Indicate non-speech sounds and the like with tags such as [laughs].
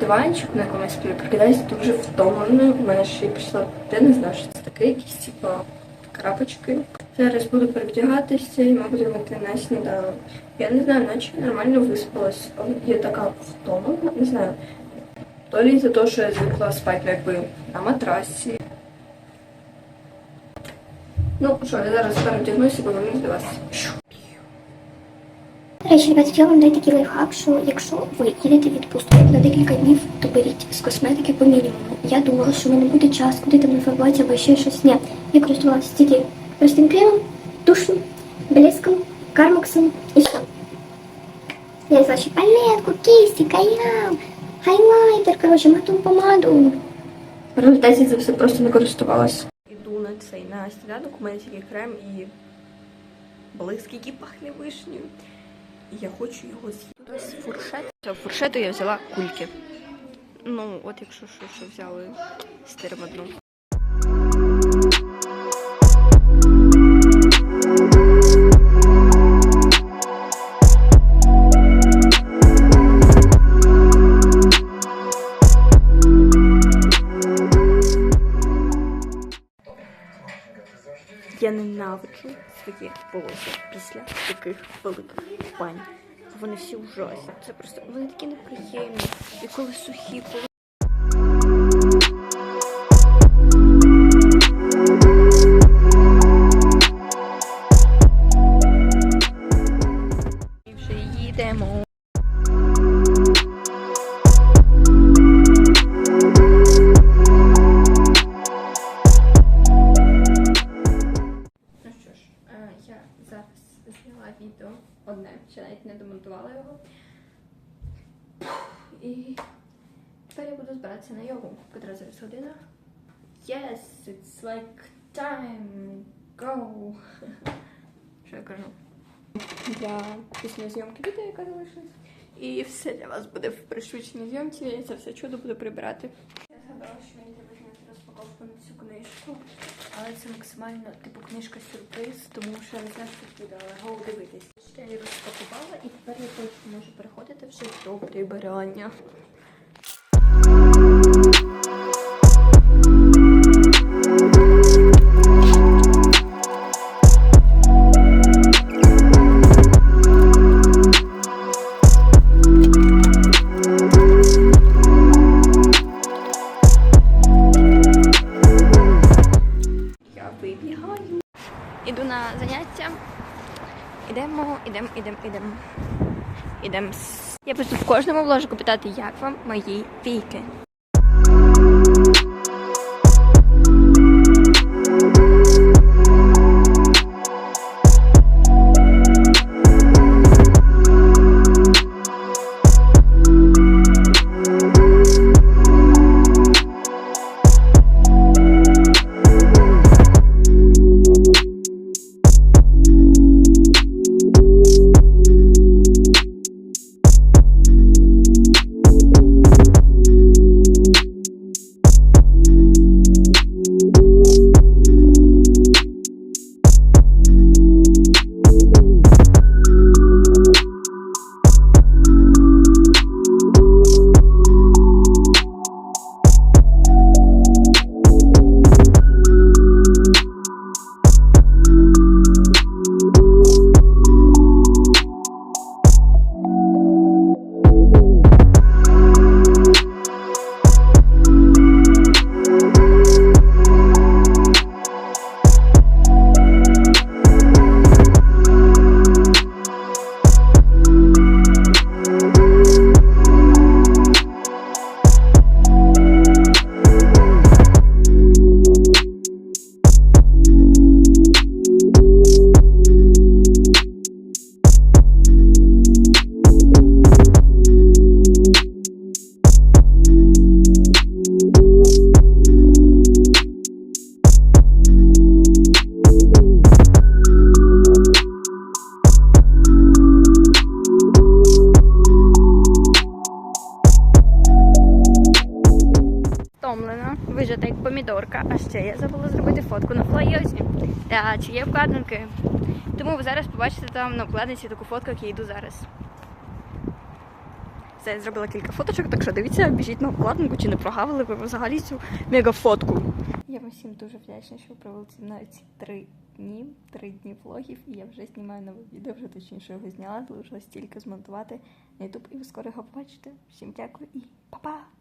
диванчику, на якому я сплю, прокидаюся дуже втомленою. У мене ще й прийшла я не знаю, що це таке, якісь типа крапочки. Зараз буду перевдягатися і, мабуть, йти на сніданок. Я не знаю, наче нормально виспалась. Я така втомлена, не знаю. То лі за те, що я звикла спати якби на матрасі. Ну що, я зараз перевдягнуся і повернусь до До речі, ребята, я вам даю такий лайфхак, що якщо ви їдете в відпустку на декілька днів, то беріть з косметики по мінімуму. Я думала, що в мене буде час, куди там нафарбувати або ще щось. Ні, я користувалася тільки простим кремом, душем, блеском, кармаксом і все. Я взяла ще палетку, кисті, каям, хайлайтер, коротше, матову помаду. В результаті це все просто не користувалась. Іду на цей на сніданок, у мене тільки крем і блиск, який пахне вишнею. І я хочу його з'їсти. Ось фуршет. Все, фуршету я взяла кульки. Ну, от якщо що, що взяли стирим ненавиджу своє волосся після таких великих бань. Вони всі ужасні. Це просто вони такі неприємні. І коли сухі, коли. Зняла відео одне, ще навіть не домонтувала його. І тепер я буду збиратися на йогу, котра зараз година. Yes, it's like time, go. [laughs] Що я кажу? Для після зйомки відео, яка залишилась. І все для вас буде в пришвидшеній зйомці. Я це все чудо буду прибирати. Я згадала, що мені треба зняти на цю книжку. Але це максимально типу книжка сюрприз, тому що я не знаю, що тут буде, але Гоу дивитись. Ще я її розпакувала і тепер я точно можу переходити вже до прибирання. Ідемо, ідемо, ідемо, ідемо. Ідемо. Я буду в кожному вложику питати, як вам мої віки. Втомлена, вижата як помідорка, а ще я забула зробити фотку на флайозі. Та чи є вкладинки? Тому ви зараз побачите там на вкладинці таку фотку, як я йду зараз. Це я зробила кілька фоточок, так що дивіться, біжіть на обкладинку, чи не прогавили ви взагалі цю мегафотку. Я вам всім дуже вдячна, що ви провели зі мною ці три дні, три дні влогів, і я вже знімаю нове відео, вже точніше його зняла, залишилось тільки змонтувати на YouTube, і ви скоро його побачите. Всім дякую і па-па!